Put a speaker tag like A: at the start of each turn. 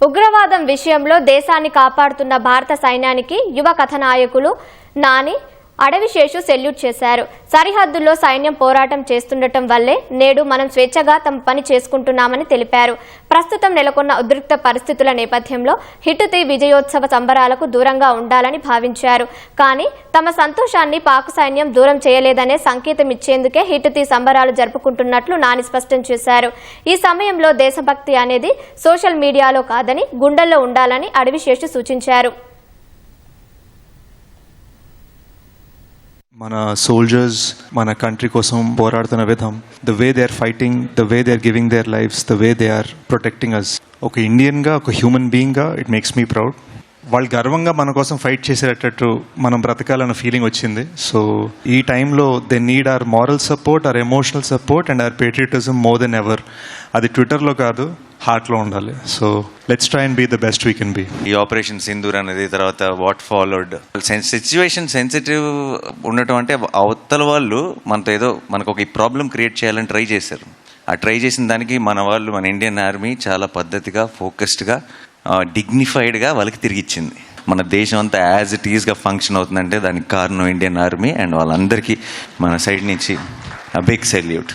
A: ఉగ్రవాదం విషయంలో దేశాన్ని కాపాడుతున్న భారత సైన్యానికి యువ కథనాయకులు నాని అడవిశేషు సెల్యూట్ చేశారు. సరిహద్దుల్లో సైన్యం పోరాటం చేస్తుండటం వల్లే నేడు మనం స్వేచ్ఛగా తమ పని చేసుకుంటున్నామని తెలిపారు. ప్రస్తుతం నెలకొన్న ఉద్రిక్త పరిస్థితుల నేపథ్యంలో హిట్టుతి విజయోత్సవ సంబరాలకు దూరంగా ఉండాలని భావించారు. కానీ తమ సంతోషాన్ని పాక్ సైన్యం దూరం చేయలేదనే సంకేతం ఇచ్చేందుకే హిట్టుతి సంబరాలు జరుపుకుంటున్నట్లు నాని స్పష్టం చేశారు. ఈ సమయంలో దేశభక్తి అనేది సోషల్ మీడియాలో కాదని గుండెల్లో ఉండాలని అడవిశేషు సూచించారు.
B: మన సోల్జర్స్ మన కంట్రీ కోసం పోరాడుతున్న విధం the way they are fighting the way they are giving their lives the way they are protecting us ఒక ఇండియన్గా ఒక హ్యూమన్ బీయింగ్గా ఇట్ మేక్స్ మీ ప్రౌడ్ వాళ్ళు గర్వంగా మన కోసం ఫైట్ చేసేటట్టు మనం బ్రతకాలన్న ఫీలింగ్ వచ్చింది. సో ఈ టైంలో they need our moral support our emotional support and our patriotism more than ever అది ట్విట్టర్లో కాదు హార్ట్లో ఉండాలి. So let's try and be the best we can be
C: ఈ ఆపరేషన్ సింధూర్ అనేది తర్వాత వాట్ ఫాలోడ్. సిచ్యువేషన్ సెన్సిటివ్ ఉండటం అంటే అవతల వాళ్ళు మనతో ఏదో మనకు ఒక ప్రాబ్లం క్రియేట్ చేయాలని ట్రై చేశారు. ఆ ట్రై చేసిన దానికి మన వాళ్ళు మన ఇండియన్ ఆర్మీ చాలా పద్ధతిగా ఫోకస్డ్గా డిగ్నిఫైడ్గా వాళ్ళకి తిరిగి ఇచ్చింది. మన దేశం అంతా యాజ్ ఇట్ ఈస్గా ఫంక్షన్ అవుతుందంటే దానికి కారణం ఇండియన్ ఆర్మీ అండ్ వాళ్ళందరికీ మన సైడ్ నుంచి బిగ్ సెల్యూట్